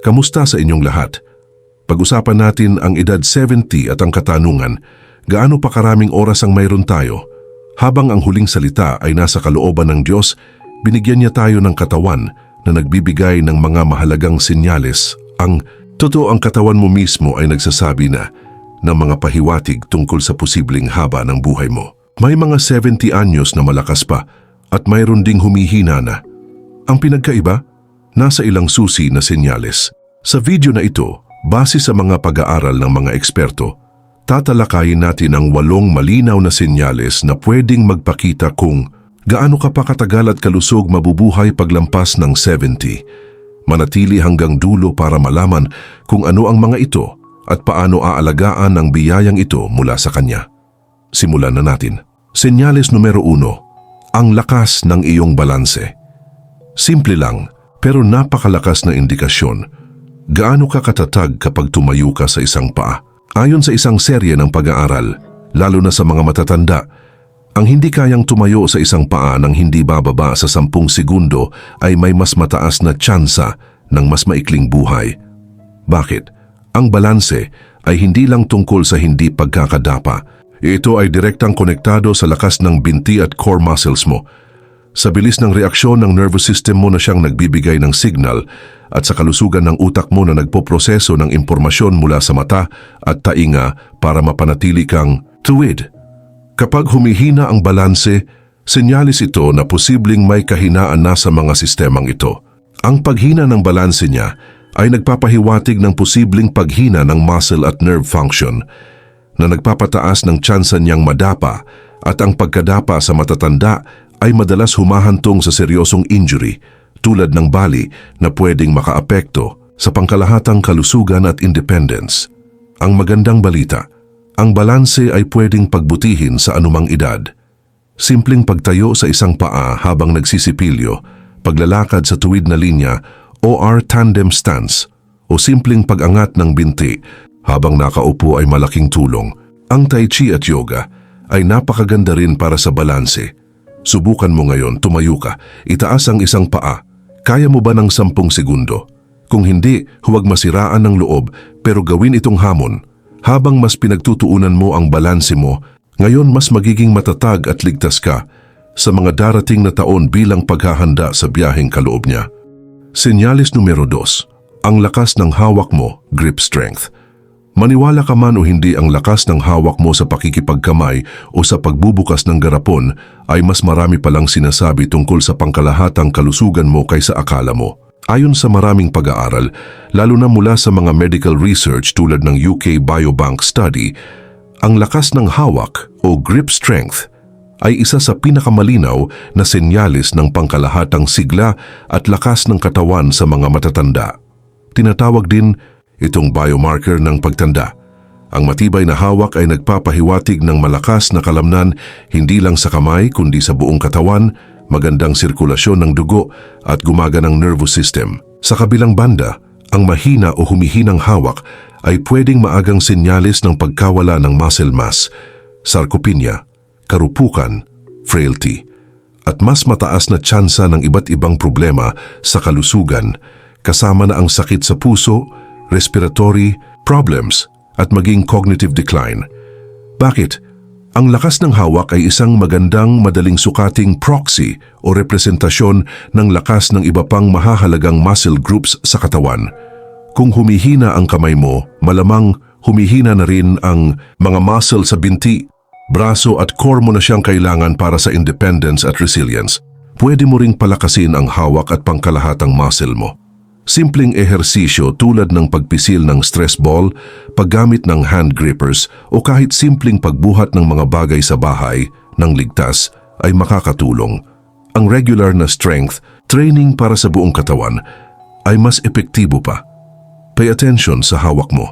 Kamusta sa inyong lahat? Pag-usapan natin ang edad 70 at ang katanungan, gaano pa karaming oras ang mayroon tayo? Habang ang huling salita ay nasa kalooban ng Diyos, binigyan niya tayo ng katawan na nagbibigay ng mga mahalagang senyales. Ang totoo ang katawan mo mismo ay nagsasabi na ng mga pahiwatig tungkol sa posibleng haba ng buhay mo. May mga 70 anyos na malakas pa at mayroon ding humihina na. Ang pinagkaiba, nasa ilang susi na senyales. Sa video na ito, base sa mga pag-aaral ng mga eksperto, tatalakayin natin ang walong malinaw na senyales na pwedeng magpakita kung gaano ka pa katagal at kalusog mabubuhay paglampas ng 70. Manatili hanggang dulo para malaman kung ano ang mga ito at paano aalagaan ang biyayang ito mula sa Kanya. Simulan na natin. Senyales numero uno, ang lakas ng iyong balanse. Simple lang, pero napakalakas na indikasyon. Gaano ka katatag kapag tumayo ka sa isang paa? Ayon sa isang serye ng pag-aaral, lalo na sa mga matatanda, ang hindi kayang tumayo sa isang paa ng hindi bababa sa sampung segundo ay may mas mataas na tsansa ng mas maikling buhay. Bakit? Ang balanse ay hindi lang tungkol sa hindi pagkakadapa. Ito ay direktang konektado sa lakas ng binti at core muscles mo. Sa bilis ng reaksyon ng nervous system mo na siyang nagbibigay ng signal at sa kalusugan ng utak mo na nagpoproseso ng impormasyon mula sa mata at tainga para mapanatili kang tuwid. Kapag humihina ang balanse, senyalis ito na posibleng may kahinaan na sa mga sistemang ito. Ang paghina ng balanse niya ay nagpapahiwatig ng posibleng paghina ng muscle at nerve function na nagpapataas ng tsansa niyang madapa at ang pagkadapa sa matatanda ay madalas humahantong sa seryosong injury tulad ng bali na pwedeng makaapekto sa pangkalahatang kalusugan at independence. Ang magandang balita, ang balanse ay pwedeng pagbutihin sa anumang edad. Simpleng pagtayo sa isang paa habang nagsisipilyo, paglalakad sa tuwid na linya OR tandem stance o simpleng pag-angat ng binti habang nakaupo ay malaking tulong. Ang Tai Chi at Yoga ay napakaganda rin para sa balanse. Subukan mo ngayon, tumayo ka, itaas ang isang paa. Kaya mo ba ng sampung segundo? Kung hindi, huwag masiraan ng loob pero gawin itong hamon. Habang mas pinagtutuunan mo ang balanse mo, ngayon mas magiging matatag at ligtas ka sa mga darating na taon bilang paghahanda sa biyaheng kaloob niya. Senyalis numero dos, ang lakas ng hawak mo, grip strength. Maniwala ka man o hindi ang lakas ng hawak mo sa pakikipagkamay o sa pagbubukas ng garapon ay mas marami palang sinasabi tungkol sa pangkalahatang kalusugan mo kaysa akala mo. Ayon sa maraming pag-aaral, lalo na mula sa mga medical research tulad ng UK Biobank Study, ang lakas ng hawak o grip strength ay isa sa pinakamalinaw na senyalis ng pangkalahatang sigla at lakas ng katawan sa mga matatanda. Tinatawag din itong biomarker ng pagtanda. Ang matibay na hawak ay nagpapahiwatig ng malakas na kalamnan hindi lang sa kamay kundi sa buong katawan, magandang sirkulasyon ng dugo at gumaganang nervous system. Sa kabilang banda, ang mahina o humihinang hawak ay pwedeng maagang senyalis ng pagkawala ng muscle mass, sarcopenia, karupukan, frailty, at mas mataas na tsansa ng iba't ibang problema sa kalusugan kasama na ang sakit sa puso, respiratory, problems at maging cognitive decline. Bakit? Ang lakas ng hawak ay isang magandang madaling sukating proxy o representasyon ng lakas ng iba pang mahahalagang muscle groups sa katawan. Kung humihina ang kamay mo, malamang humihina na rin ang mga muscle sa binti, braso at core mo na siyang kailangan para sa independence at resilience. Pwede mo ring palakasin ang hawak at pangkalahatang muscle mo. Simpleng ehersisyo tulad ng pagpisil ng stress ball, paggamit ng hand grippers o kahit simpleng pagbuhat ng mga bagay sa bahay ng ligtas ay makakatulong. Ang regular na strength training para sa buong katawan ay mas epektibo pa. Pay attention sa hawak mo.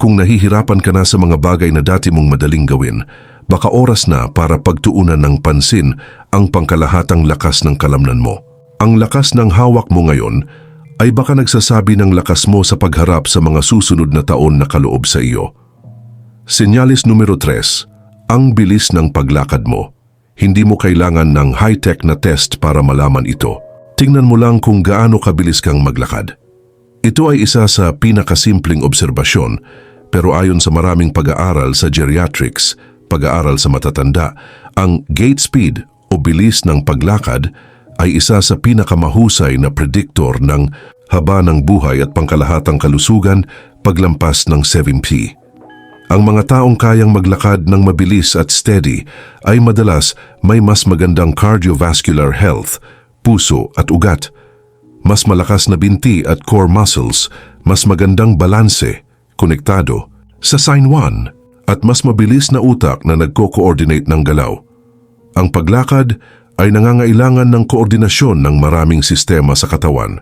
Kung nahihirapan ka na sa mga bagay na dati mong madaling gawin, baka oras na para pagtuunan ng pansin ang pangkalahatang lakas ng kalamnan mo. Ang lakas ng hawak mo ngayon ay baka nagsasabi ng lakas mo sa pagharap sa mga susunod na taon na kaloob sa iyo. Senyalis numero 3, ang bilis ng paglakad mo. Hindi mo kailangan ng high-tech na test para malaman ito. Tingnan mo lang kung gaano kabilis kang maglakad. Ito ay isa sa pinakasimpleng obserbasyon pero ayon sa maraming pag-aaral sa geriatrics, pag-aaral sa matatanda, ang gait speed o bilis ng paglakad ay isa sa pinakamahusay na prediktor ng haba ng buhay at pangkalahatang kalusugan paglampas ng 70. Ang mga taong kayang maglakad ng mabilis at steady ay madalas may mas magandang cardiovascular health, puso at ugat, mas malakas na binti at core muscles, mas magandang balanse, konektado, sa sign 1 at mas mabilis na utak na nagko-coordinate ng galaw. Ang paglakad ay nangangailangan ng koordinasyon ng maraming sistema sa katawan.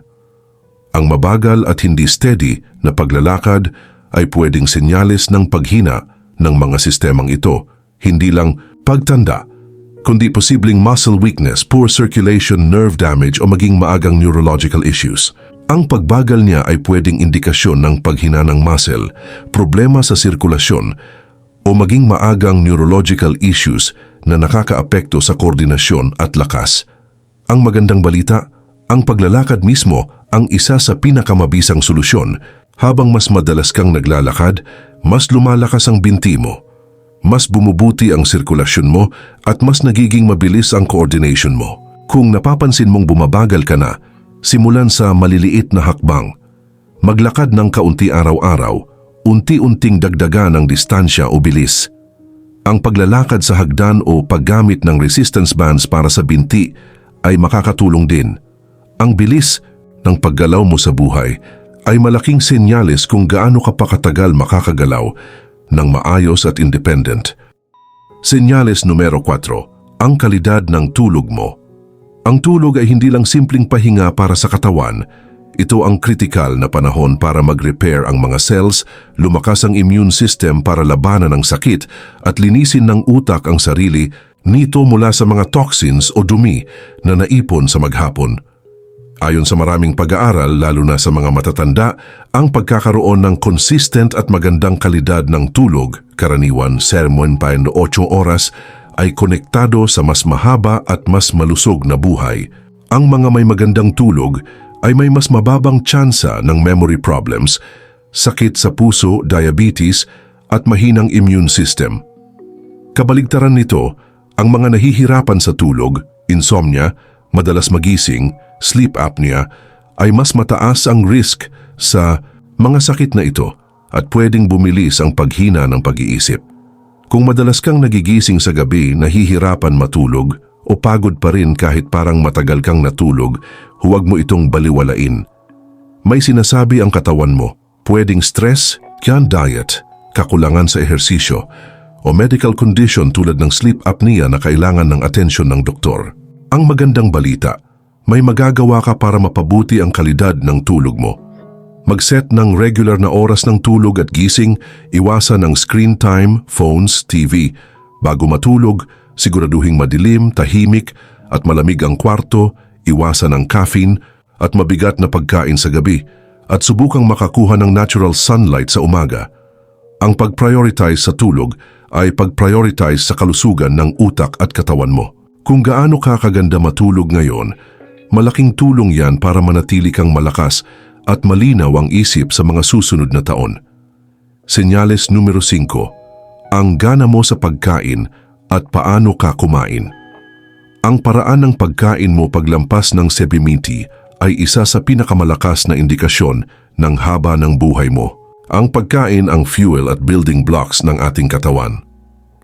Ang mabagal at hindi steady na paglalakad ay pwedeng senyales ng paghina ng mga sistemang ito, hindi lang pagtanda, kundi posibleng muscle weakness, poor circulation, nerve damage o maging maagang neurological issues. Ang pagbagal niya ay pwedeng indikasyon ng paghina ng muscle, problema sa sirkulasyon, o maging maagang neurological issues na nakakaapekto sa koordinasyon at lakas. Ang magandang balita, ang paglalakad mismo ang isa sa pinakamabisang solusyon. Habang mas madalas kang naglalakad, mas lumalakas ang binti mo. Mas bumubuti ang sirkulasyon mo at mas nagiging mabilis ang coordination mo. Kung napapansin mong bumabagal ka na, simulan sa maliliit na hakbang. Maglakad ng kaunti araw-araw, unti-unting dagdagan ang distansya o bilis. Ang paglalakad sa hagdan o paggamit ng resistance bands para sa binti ay makakatulong din. Ang bilis ng paggalaw mo sa buhay ay malaking senyales kung gaano ka pa katagal makakagalaw ng maayos at independent. Senyales numero 4, ang kalidad ng tulog mo. Ang tulog ay hindi lang simpleng pahinga para sa katawan, ito ang kritikal na panahon para mag-repair ang mga cells, lumakas ang immune system para labanan ang sakit at linisin ng utak ang sarili nito mula sa mga toxins o dumi na naipon sa maghapon. Ayon sa maraming pag-aaral, lalo na sa mga matatanda, ang pagkakaroon ng consistent at magandang kalidad ng tulog, karaniwan 7.8 oras, ay konektado sa mas mahaba at mas malusog na buhay. Ang mga may magandang tulog ay may mas mababang tsansa ng memory problems, sakit sa puso, diabetes, at mahinang immune system. Kabaligtaran nito, ang mga nahihirapan sa tulog, insomnia, madalas magising, sleep apnea, ay mas mataas ang risk sa mga sakit na ito at pwedeng bumilis ang paghina ng pag-iisip. Kung madalas kang nagigising sa gabi, nahihirapan matulog, o pagod pa rin kahit parang matagal kang natulog, huwag mo itong baliwalain. May sinasabi ang katawan mo, pwedeng stress, yan diet, kakulangan sa ehersisyo, o medical condition tulad ng sleep apnea na kailangan ng atensyon ng doktor. Ang magandang balita, may magagawa ka para mapabuti ang kalidad ng tulog mo. Mag-set ng regular na oras ng tulog at gising, iwasan ang screen time, phones, TV. Bago matulog, siguraduhing madilim, tahimik at malamig ang kwarto, iwasan ang caffeine at mabigat na pagkain sa gabi at subukang makakuha ng natural sunlight sa umaga. Ang pag-prioritize sa tulog ay pag-prioritize sa kalusugan ng utak at katawan mo. Kung gaano ka kaganda matulog ngayon, malaking tulong yan para manatili kang malakas at malinaw ang isip sa mga susunod na taon. Senyales numero 5. Ang gana mo sa pagkain at paano ka kumain. Ang paraan ng pagkain mo paglampas ng sebimiti ay isa sa pinakamalakas na indikasyon ng haba ng buhay mo. Ang pagkain ang fuel at building blocks ng ating katawan.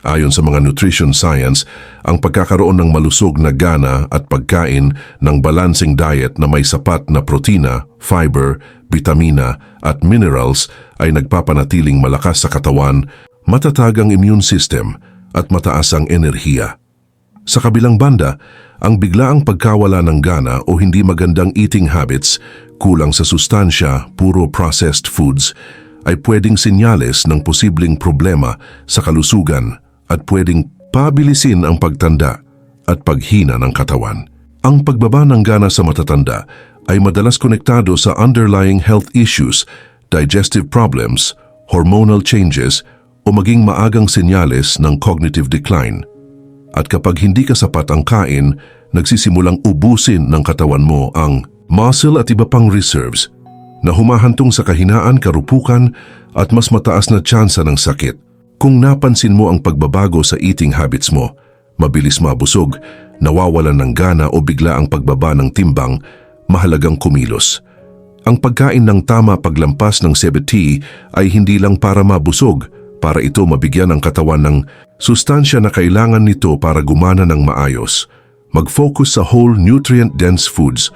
Ayon sa mga nutrition science, ang pagkakaroon ng malusog na gana at pagkain ng balancing diet na may sapat na protina, fiber, vitamina at minerals ay nagpapanatiling malakas sa katawan, matatag ang immune system at mataas ang enerhiya. Sa kabilang banda, ang biglaang pagkawala ng gana o hindi magandang eating habits, kulang sa sustansya, puro processed foods, ay pwedeng senyales ng posibleng problema sa kalusugan at pwedeng pabilisin ang pagtanda at paghina ng katawan. Ang pagbaba ng gana sa matatanda ay madalas konektado sa underlying health issues, digestive problems, hormonal changes, o maging maagang senyales ng cognitive decline. At kapag hindi ka sapat ang kain, nagsisimulang ubusin ng katawan mo ang muscle at iba pang reserves. na humahantong sa kahinaan, karupukan at mas mataas na tsansa ng sakit. Kung napansin mo ang pagbabago sa eating habits mo, mabilis mabusog, nawawalan ng gana o bigla ang pagbaba ng timbang, mahalagang kumilos. Ang pagkain ng tama paglampas ng CBT ay hindi lang para mabusog, para ito mabigyan ng katawan ng sustansya na kailangan nito para gumana ng maayos. Mag-focus sa whole nutrient-dense foods,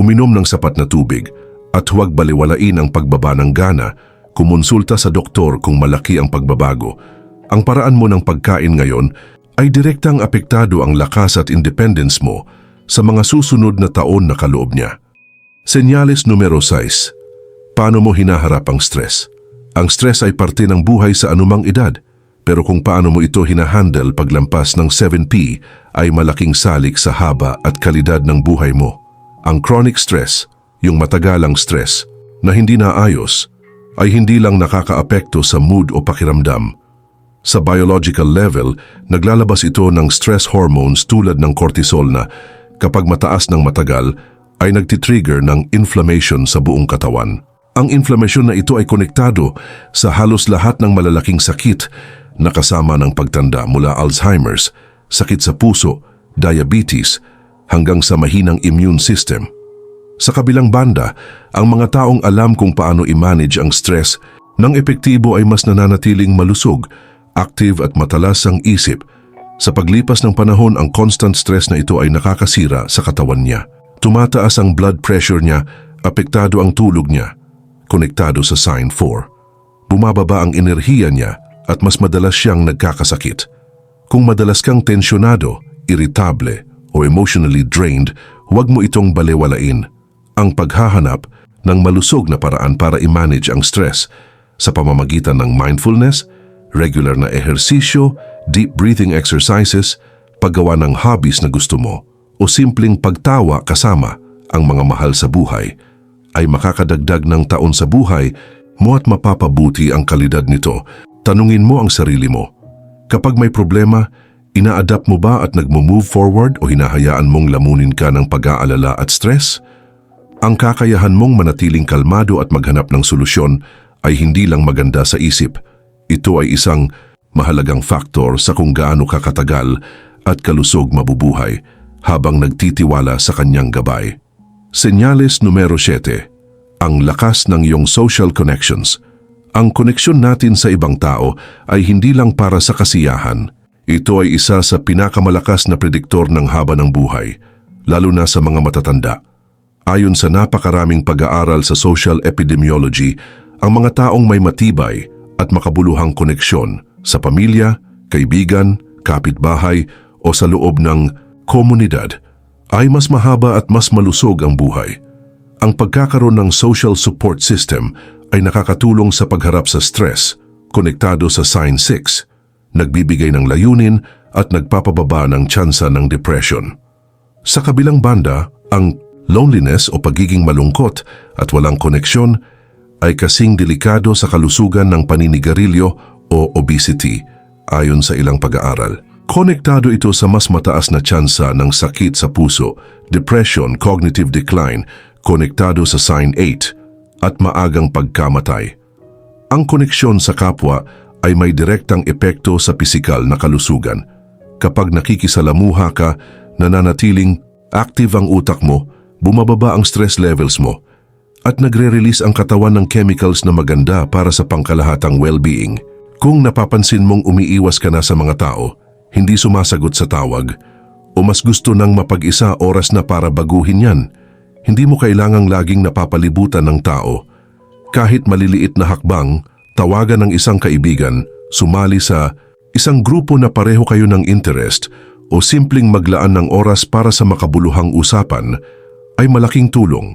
uminom ng sapat na tubig, at huwag baliwalain ang pagbaba ng gana, kumonsulta sa doktor kung malaki ang pagbabago. Ang paraan mo ng pagkain ngayon ay direktang apektado ang lakas at independence mo sa mga susunod na taon na kaloob niya. Senyales numero 6. Paano mo hinaharap ang stress? Ang stress ay parte ng buhay sa anumang edad, pero kung paano mo ito hinahandle paglampas ng 7P ay malaking salik sa haba at kalidad ng buhay mo. Ang chronic stress, yung matagalang stress, na hindi naayos, ay hindi lang nakakaapekto sa mood o pakiramdam. Sa biological level, naglalabas ito ng stress hormones tulad ng cortisol na kapag mataas ng matagal ay nagtitrigger ng inflammation sa buong katawan. Ang inflammation na ito ay konektado sa halos lahat ng malalaking sakit na kasama ng pagtanda mula Alzheimer's, sakit sa puso, diabetes, hanggang sa mahinang immune system. Sa kabilang banda, ang mga taong alam kung paano i-manage ang stress ng epektibo ay mas nananatiling malusog, active at matalas ang isip. Sa paglipas ng panahon, ang constant stress na ito ay nakakasira sa katawan niya. Tumataas ang blood pressure niya, apektado ang tulog niya, konektado sa sign 4. Bumababa ang enerhiya niya at mas madalas siyang nagkakasakit. Kung madalas kang tensyonado, irritable o emotionally drained, huwag mo itong balewalain. Ang paghahanap ng malusog na paraan para i-manage ang stress sa pamamagitan ng mindfulness, regular na ehersisyo, deep breathing exercises, paggawa ng hobbies na gusto mo, o simpleng pagtawa kasama ang mga mahal sa buhay ay makakadagdag ng taon sa buhay mo at mapapabuti ang kalidad nito. Tanungin mo ang sarili mo. Kapag may problema, ina-adapt mo ba at nagmo-move forward o hinahayaan mong lamunin ka ng pag-aalala at stress? Ang kakayahan mong manatiling kalmado at maghanap ng solusyon ay hindi lang maganda sa isip. Ito ay isang mahalagang faktor sa kung gaano kakatagal at kalusog mabubuhay habang nagtitiwala sa kanyang gabay. Senyales numero 7. Ang lakas ng iyong social connections. Ang koneksyon natin sa ibang tao ay hindi lang para sa kasiyahan. Ito ay isa sa pinakamalakas na prediktor ng haba ng buhay, lalo na sa mga matatanda. Ayon sa napakaraming pag-aaral sa social epidemiology, ang mga taong may matibay at makabuluhang koneksyon sa pamilya, kaibigan, kapitbahay o sa loob ng komunidad ay mas mahaba at mas malusog ang buhay. Ang pagkakaroon ng social support system ay nakakatulong sa pagharap sa stress, konektado sa Sign 6, nagbibigay ng layunin at nagpapababa ng tsansa ng depression. Sa kabilang banda, ang loneliness o pagiging malungkot at walang koneksyon ay kasing delikado sa kalusugan ng paninigarilyo o obesity ayon sa ilang pag-aaral. Konektado ito sa mas mataas na tsansa ng sakit sa puso, depression, cognitive decline, konektado sa sign 8, at maagang pagkamatay. Ang koneksyon sa kapwa ay may direktang epekto sa pisikal na kalusugan. Kapag nakikisalamuha ka, nananatiling active ang utak mo, bumababa ang stress levels mo, at nagre-release ang katawan ng chemicals na maganda para sa pangkalahatang well-being. Kung napapansin mong umiiwas ka na sa mga tao, hindi sumasagot sa tawag, o mas gusto nang mapag-isa oras na para baguhin yan, hindi mo kailangang laging napapalibutan ng tao. Kahit maliliit na hakbang, tawagan ng isang kaibigan, sumali sa isang grupo na pareho kayo ng interest o simpleng maglaan ng oras para sa makabuluhang usapan ay malaking tulong.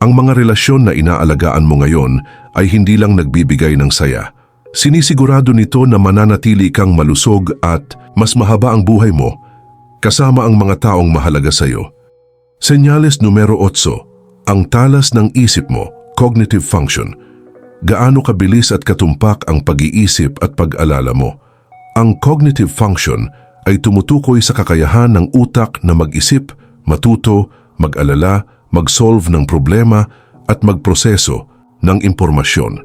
Ang mga relasyon na inaalagaan mo ngayon ay hindi lang nagbibigay ng saya. Sinisigurado nito na mananatili kang malusog at mas mahaba ang buhay mo kasama ang mga taong mahalaga sa iyo. Senyales numero 8, ang talas ng isip mo, cognitive function. Gaano kabilis at katumpak ang pag-iisip at pag-alala mo. Ang cognitive function ay tumutukoy sa kakayahan ng utak na mag-isip, matuto, mag-alala, mag-solve ng problema at magproseso ng impormasyon.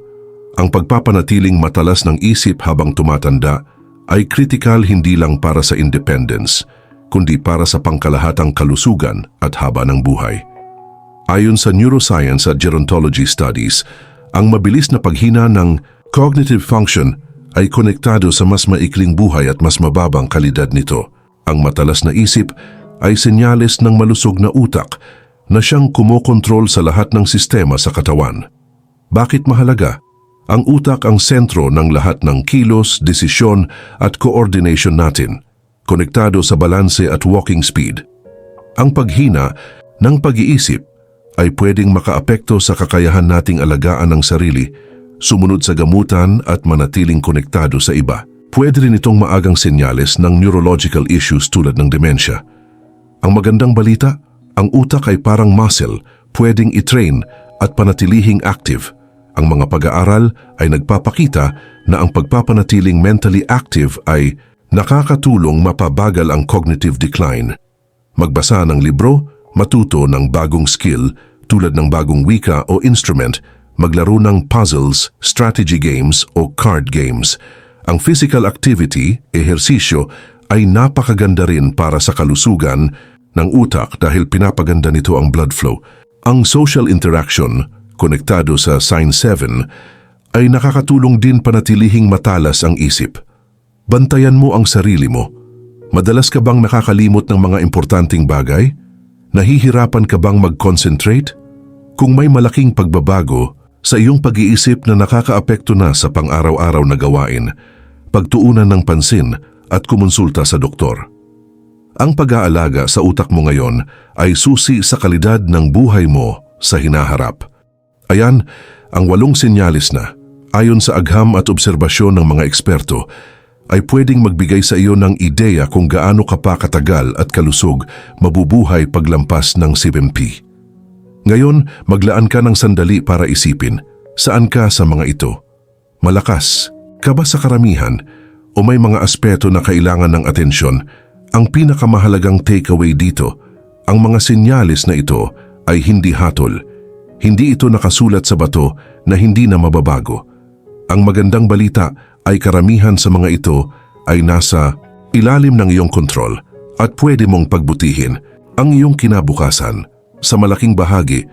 Ang pagpapanatiling matalas ng isip habang tumatanda ay kritikal hindi lang para sa independence, kundi para sa pangkalahatang kalusugan at haba ng buhay. Ayon sa neuroscience at gerontology studies, ang mabilis na paghina ng cognitive function ay konektado sa mas maikling buhay at mas mababang kalidad nito. Ang matalas na isip ay senyales ng malusog na utak na siyang kumokontrol sa lahat ng sistema sa katawan. Bakit mahalaga? Ang utak ang sentro ng lahat ng kilos, desisyon at coordination natin, konektado sa balanse at walking speed. Ang paghina ng pag-iisip ay pwedeng makaapekto sa kakayahan nating alagaan ang sarili, sumunod sa gamutan at manatiling konektado sa iba. Pwede rin itong maagang senyales ng neurological issues tulad ng demensya. Ang magandang balita, ang utak ay parang muscle, pwedeng i-train at panatilihing active. Ang mga pag-aaral ay nagpapakita na ang pagpapanatiling mentally active ay nakakatulong mapabagal ang cognitive decline. Magbasa ng libro, matuto ng bagong skill tulad ng bagong wika o instrument, maglaro ng puzzles, strategy games o card games. Ang physical activity, ehersisyo, ay napakaganda rin para sa kalusugan ng utak dahil pinapaganda nito ang blood flow. Ang social interaction, konektado sa Sign 7, ay nakakatulong din panatilihing matalas ang isip. Bantayan mo ang sarili mo. Madalas ka bang nakakalimot ng mga importanteng bagay? Nahihirapan ka bang mag-concentrate? Kung may malaking pagbabago sa iyong pag-iisip na nakakaapekto na sa pang-araw-araw na gawain, pagtuunan ng pansin at kumonsulta sa doktor. Ang pag-aalaga sa utak mo ngayon ay susi sa kalidad ng buhay mo sa hinaharap. Ayan ang walong senyalis na, ayon sa agham at obserbasyon ng mga eksperto, ay pwedeng magbigay sa iyo ng ideya kung gaano ka pa katagal at kalusog mabubuhay paglampas ng 7P. Ngayon, maglaan ka ng sandali para isipin, saan ka sa mga ito? Malakas, ka ba sa karamihan, o may mga aspeto na kailangan ng atensyon? Ang pinakamahalagang takeaway dito, ang mga sinyalis na ito ay hindi hatol. Hindi ito nakasulat sa bato na hindi na mababago. Ang magandang balita ay karamihan sa mga ito ay nasa ilalim ng iyong kontrol at pwede mong pagbutihin ang iyong kinabukasan sa malaking bahagi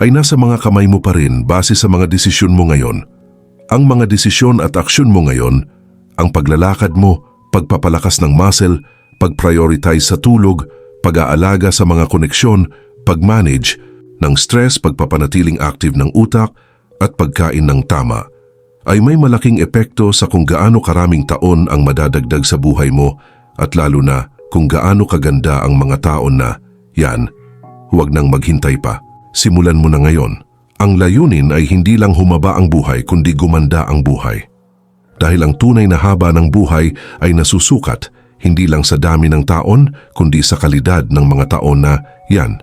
ay nasa mga kamay mo pa rin base sa mga desisyon mo ngayon. Ang mga desisyon at aksyon mo ngayon, ang paglalakad mo, pagpapalakas ng muscle, pag-prioritize sa tulog, pag-aalaga sa mga koneksyon, pag-manage ng stress, pagpapanatiling active ng utak at pagkain ng tama ay may malaking epekto sa kung gaano karaming taon ang madadagdag sa buhay mo at lalo na kung gaano kaganda ang mga taon na, yan, huwag nang maghintay pa. Simulan mo na ngayon. Ang layunin ay hindi lang humaba ang buhay kundi gumanda ang buhay. Dahil ang tunay na haba ng buhay ay nasusukat hindi lang sa dami ng taon kundi sa kalidad ng mga taon na yan.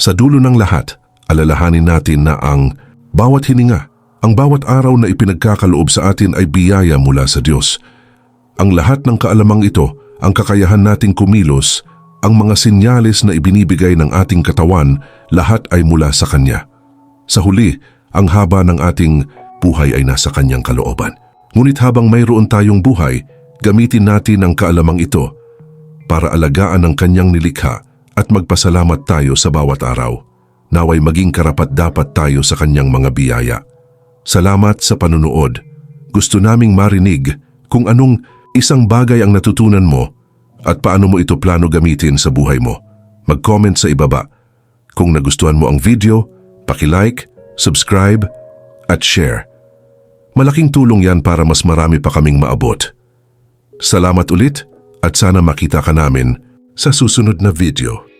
Sa dulo ng lahat, alalahanin natin na ang bawat hininga ang bawat araw na ipinagkakaloob sa atin ay biyaya mula sa Diyos. Ang lahat ng kaalamang ito, ang kakayahan nating kumilos, ang mga sinyalis na ibinibigay ng ating katawan, lahat ay mula sa Kanya. Sa huli, ang haba ng ating buhay ay nasa Kanyang kalooban. Ngunit habang mayroon tayong buhay, gamitin natin ang kaalamang ito para alagaan ang Kanyang nilikha at magpasalamat tayo sa bawat araw. Naway maging karapat dapat tayo sa Kanyang mga biyaya. Salamat sa panunood. Gusto naming marinig kung anong isang bagay ang natutunan mo at paano mo ito plano gamitin sa buhay mo. Mag-comment sa ibaba. Kung nagustuhan mo ang video, paki-like, subscribe, at share. Malaking tulong yan para mas marami pa kaming maabot. Salamat ulit at sana makita ka namin sa susunod na video.